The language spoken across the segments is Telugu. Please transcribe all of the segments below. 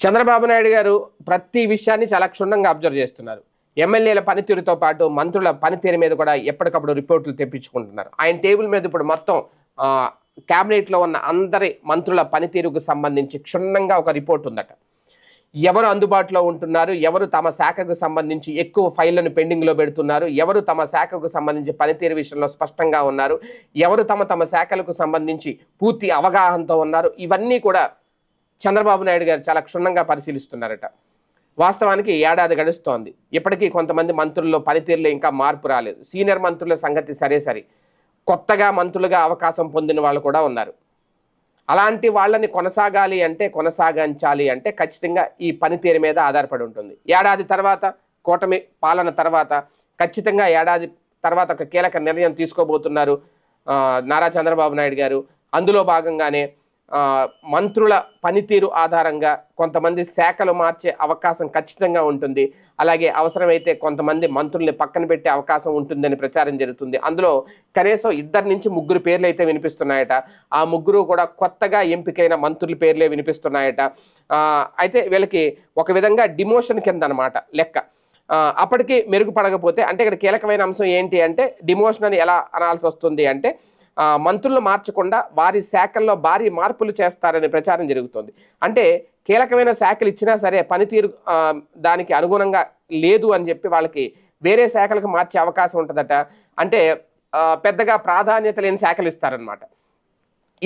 చంద్రబాబు నాయుడు గారు ప్రతి విషయాన్ని చాలా క్షుణ్ణంగా అబ్జర్వ్ చేస్తున్నారు. ఎమ్మెల్యేల పనితీరుతో పాటు మంత్రుల పనితీరు మీద కూడా ఎప్పటికప్పుడు రిపోర్టులు తెప్పించుకుంటున్నారు. ఆయన టేబుల్ మీద ఇప్పుడు మొత్తం క్యాబినెట్లో ఉన్న అందరి మంత్రుల పనితీరుకు సంబంధించి క్షుణ్ణంగా ఒక రిపోర్ట్ ఉందట. ఎవరు అందుబాటులో ఉంటున్నారు? ఎవరు తమ శాఖకు సంబంధించి ఎక్కువ ఫైళ్ళను పెండింగ్లో పెడుతున్నారు? ఎవరు తమ శాఖకు సంబంధించి పనితీరు విషయంలో స్పష్టంగా ఉన్నారు? ఎవరు తమ తమ శాఖలకు సంబంధించి పూర్తి అవగాహనతో ఉన్నారు? ఇవన్నీ కూడా చంద్రబాబు నాయుడు గారు చాలా క్షుణ్ణంగా పరిశీలిస్తున్నారట. వాస్తవానికి ఏడాది గడుస్తోంది. ఇప్పటికీ కొంతమంది మంత్రుల్లో పనితీరులో ఇంకా మార్పు రాలేదు. సీనియర్ మంత్రుల సంగతి సరే సరే. కొత్తగా మంత్రులుగా అవకాశం పొందిన వాళ్ళు కూడా ఉన్నారు. అలాంటి వాళ్ళని కొనసాగాలి అంటే కొనసాగించాలి అంటే ఖచ్చితంగా ఈ పనితీరు మీద ఆధారపడి ఉంటుంది. ఏడాది తర్వాత కూటమి పాలన తర్వాత ఖచ్చితంగా ఏడాది తర్వాత ఒక కీలక నిర్ణయం తీసుకోబోతున్నారు నారా చంద్రబాబు నాయుడు గారు. అందులో భాగంగానే మంత్రుల పనితీరు ఆధారంగా కొంతమంది శాఖలు మార్చే అవకాశం ఖచ్చితంగా ఉంటుంది. అలాగే అవసరమైతే కొంతమంది మంత్రుల్ని పక్కన పెట్టే అవకాశం ఉంటుందని ప్రచారం జరుగుతుంది. అందులో కనీసం ఇద్దరు నుంచి ముగ్గురు పేర్లు అయితే వినిపిస్తున్నాయట. ఆ ముగ్గురు కూడా కొత్తగా ఎంపికైన మంత్రుల పేర్లే వినిపిస్తున్నాయట. అయితే వీళ్ళకి ఒక విధంగా డిమోషన్ కింద అనమాట లెక్క అప్పటికి మెరుగుపడకపోతే అంటే ఇక్కడ కీలకమైన అంశం ఏంటి అంటే డిమోషన్ అని ఎలా అనాల్సి వస్తుంది అంటే మంత్రులు మార్చకుండా వారి శాఖల్లో భారీ మార్పులు చేస్తారనే ప్రచారం జరుగుతోంది. అంటే కీలకమైన శాఖలు ఇచ్చినా సరే పనితీరు దానికి అనుగుణంగా లేదు అని చెప్పి వాళ్ళకి వేరే శాఖలకు మార్చే అవకాశం ఉంటుందట. అంటే పెద్దగా ప్రాధాన్యత లేని శాఖలు ఇస్తారనమాట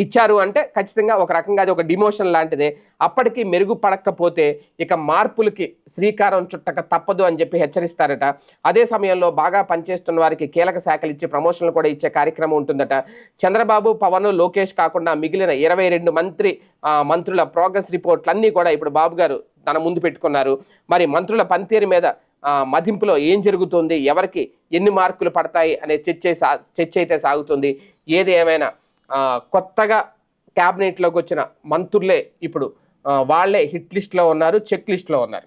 ఇచ్చారు అంటే ఖచ్చితంగా ఒక రకంగా అది ఒక డిమోషన్ లాంటిదే. అప్పటికి మెరుగుపడకపోతే ఇక మార్పులకి శ్రీకారం చుట్టక తప్పదు అని చెప్పి హెచ్చరిస్తారట. అదే సమయంలో బాగా పనిచేస్తున్న వారికి కీలక శాఖలు ఇచ్చే ప్రమోషన్లు కూడా ఇచ్చే కార్యక్రమం ఉంటుందట. చంద్రబాబు పవన్ లోకేష్ కాకుండా మిగిలిన ఇరవై రెండు మంత్రి మంత్రుల ప్రోగ్రెస్ రిపోర్ట్లన్నీ కూడా ఇప్పుడు బాబు గారు తన ముందు పెట్టుకున్నారు. మరి మంత్రుల పనితీరు మీద మదింపులో ఏం జరుగుతుంది? ఎవరికి ఎన్ని మార్కులు పడతాయి? అనే చర్చ సా చర్చ అయితే సాగుతుంది. ఏది ఏమైనా కొత్తగా క్యాబినెట్లోకి వచ్చిన మంత్రులే ఇప్పుడు వాళ్ళే వాళ్ళే హిట్ లిస్ట్లో ఉన్నారు చెక్ లిస్ట్లో ఉన్నారు.